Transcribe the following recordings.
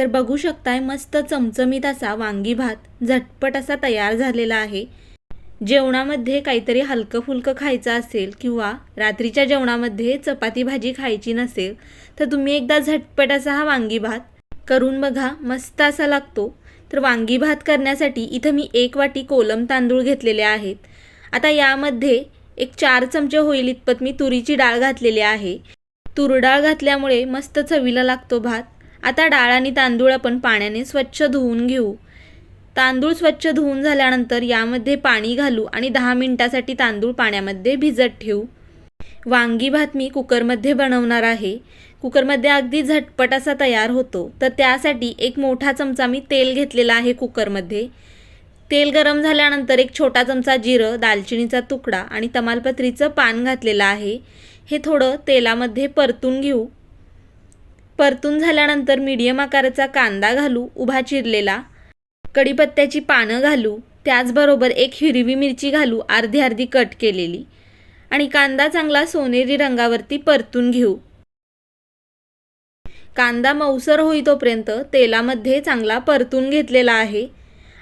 तर बघू शकताय मस्त चमचमीत असा वांगी भात झटपट असा तयार झालेला आहे. जेवणामध्ये काहीतरी हलकं फुलकं खायचं असेल किंवा रात्रीच्या जेवणामध्ये चपाती भाजी खायची नसेल तर तुम्ही एकदा झटपट असा हा वांगी भात करून बघा मस्त असा लागतो. तर वांगी भात करण्यासाठी इथं मी एक वाटी कोलम तांदूळ घेतलेले आहेत. आता यामध्ये एक चार चमचे होईल इतपत मी तुरीची डाळ घातलेली आहे. तूर डाळ घातल्यामुळे मस्त चवीला लागतो भात. आता डाळ आणि तांदूळ आपण पाण्याने स्वच्छ धुवून घेऊ. तांदूळ स्वच्छ धुवून झाल्यानंतर यामध्ये पाणी घालू आणि दहा मिनटासाठी तांदूळ पाण्यामध्ये भिजत ठेवू. वांगी भात मी कुकरमध्ये बनवणार आहे. कुकरमध्ये अगदी झटपट असा तयार होतो. तर त्यासाठी एक मोठा चमचा मी तेल घेतलेला आहे कुकरमध्ये. तेल गरम झाल्यानंतर एक छोटा चमचा जिरं दालचिनीचा तुकडा आणि तमालपत्रीचं पान घातलेलं आहे. हे थोडं तेलामध्ये परतून घेऊ. परतून झाल्यानंतर मीडियम आकाराचा कांदा घालू उभा चिरलेला. कढीपत्त्याची पानं घालू त्याचबरोबर एक हिरवी मिरची घालू अर्धी अर्धी कट केलेली. आणि कांदा चांगला सोनेरी रंगावरती परतून घेऊ. कांदा मऊसर होई तोपर्यंत तेलामध्ये चांगला परतून घेतलेला आहे.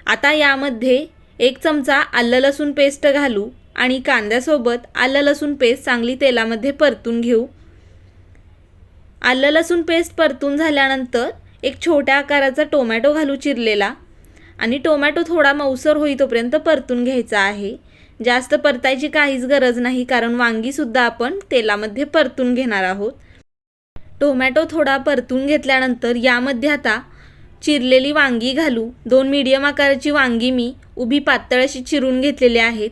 आता यामध्ये एक चमचा आलं लसूण पेस्ट घालू आणि कांद्यासोबत आलं लसूण पेस्ट चांगली तेलामध्ये परतून घेऊ. आलं लसूण पेस्ट परतून झाल्यानंतर एक छोट्या आकाराचा टोमॅटो घालू चिरलेला. आणि टोमॅटो थोडा मऊसर होई तोपर्यंत परतून घ्यायचा आहे. जास्त परतायची काहीच गरज नाही कारण वांगीसुद्धा आपण तेलामध्ये परतून घेणार आहोत. टोमॅटो थोडा परतून घेतल्यानंतर यामध्ये आता चिरलेली वांगी घालू. दोन मीडियम आकाराची वांगी मी उभी पातळ अशी चिरून घेतलेली आहेत.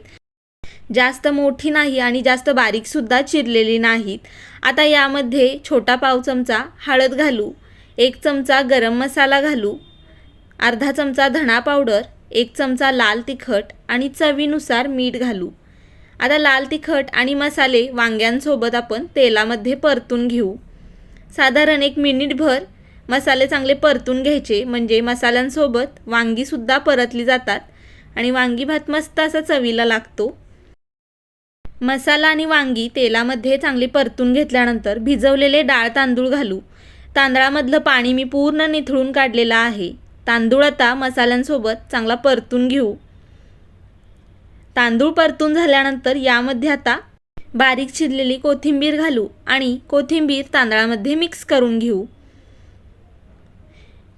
जास्त मोठी नाही आणि जास्त बारीकसुद्धा चिरलेली नाहीत. आता यामध्ये छोटा पाव चमचा हळद घालू एक चमचा गरम मसाला घालू अर्धा चमचा धणा पावडर एक चमचा लाल तिखट आणि चवीनुसार मीठ घालू. आता लाल तिखट आणि मसाले वांग्यांसोबत आपण तेलामध्ये परतून घेऊ. साधारण एक मिनिटभर मसाले चांगले परतून घ्यायचे म्हणजे मसाल्यांसोबत वांगीसुद्धा परतली जातात आणि वांगी भात मस्त असा चवीला लागतो. मसाला आणि वांगी तेलामध्ये चांगली परतून घेतल्यानंतर भिजवलेले डाळ तांदूळ घालू. तांदळामधलं पाणी मी पूर्ण निथळून काढलेलं आहे. तांदूळ आता मसाल्यांसोबत चांगला परतून घेऊ. तांदूळ परतून झाल्यानंतर यामध्ये आता बारीक चिरलेली कोथिंबीर घालू आणि कोथिंबीर तांदळामध्ये मिक्स करून घेऊ.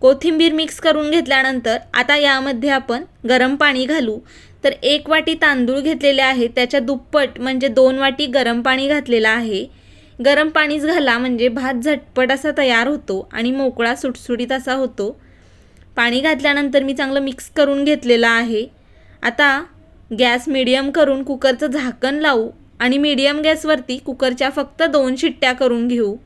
कोथिंबीर मिक्स करून घेतल्यानंतर आता यामध्ये आपण गरम पाणी घालू. तर एक वाटी तांदूळ घेतलेले आहे. त्याच्या दुप्पट म्हणजे दोन वाटी गरम पाणी घातलेलं आहे. गरम पाणीच घाला म्हणजे भात झटपट असा तयार होतो आणि मोकळा सुटसुटीत असा होतो. पाणी घातल्यानंतर मी चांगलं मिक्स करून घेतलेलं आहे. आता गॅस मिडियम करून कुकरचं झाकण लावू आणि मीडियम गॅसवरती कुकरच्या फक्त दोन शिट्ट्या करून घेऊ.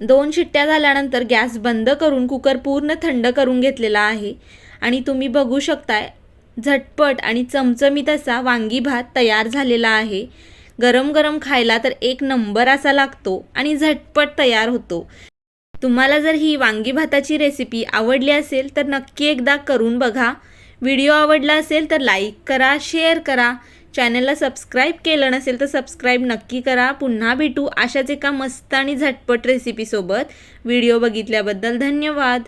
दोन शिट्ट्या झाल्यानंतर गॅस बंद करून कुकर पूर्ण थंड करून घेतलेला आहे. आणि तुम्ही बघू शकताय झटपट आणि चमचमीत असा वांगी भात तयार झालेला आहे. गरम गरम खायला तर एक नंबर असा लागतो आणि झटपट तयार होतो. तुम्हाला जर ही वांगी भाताची रेसिपी आवडली असेल तर नक्की एकदा करून बघा. व्हिडिओ आवडला असेल तर लाईक करा शेअर करा. चॅनलला सबस्क्राईब केलं नसेल तर सबस्क्राईब नक्की करा. पुन्हा भेटू अशाच एका मस्त आणि झटपट रेसिपीसोबत व्हिडिओ बघितल्याबद्दल धन्यवाद.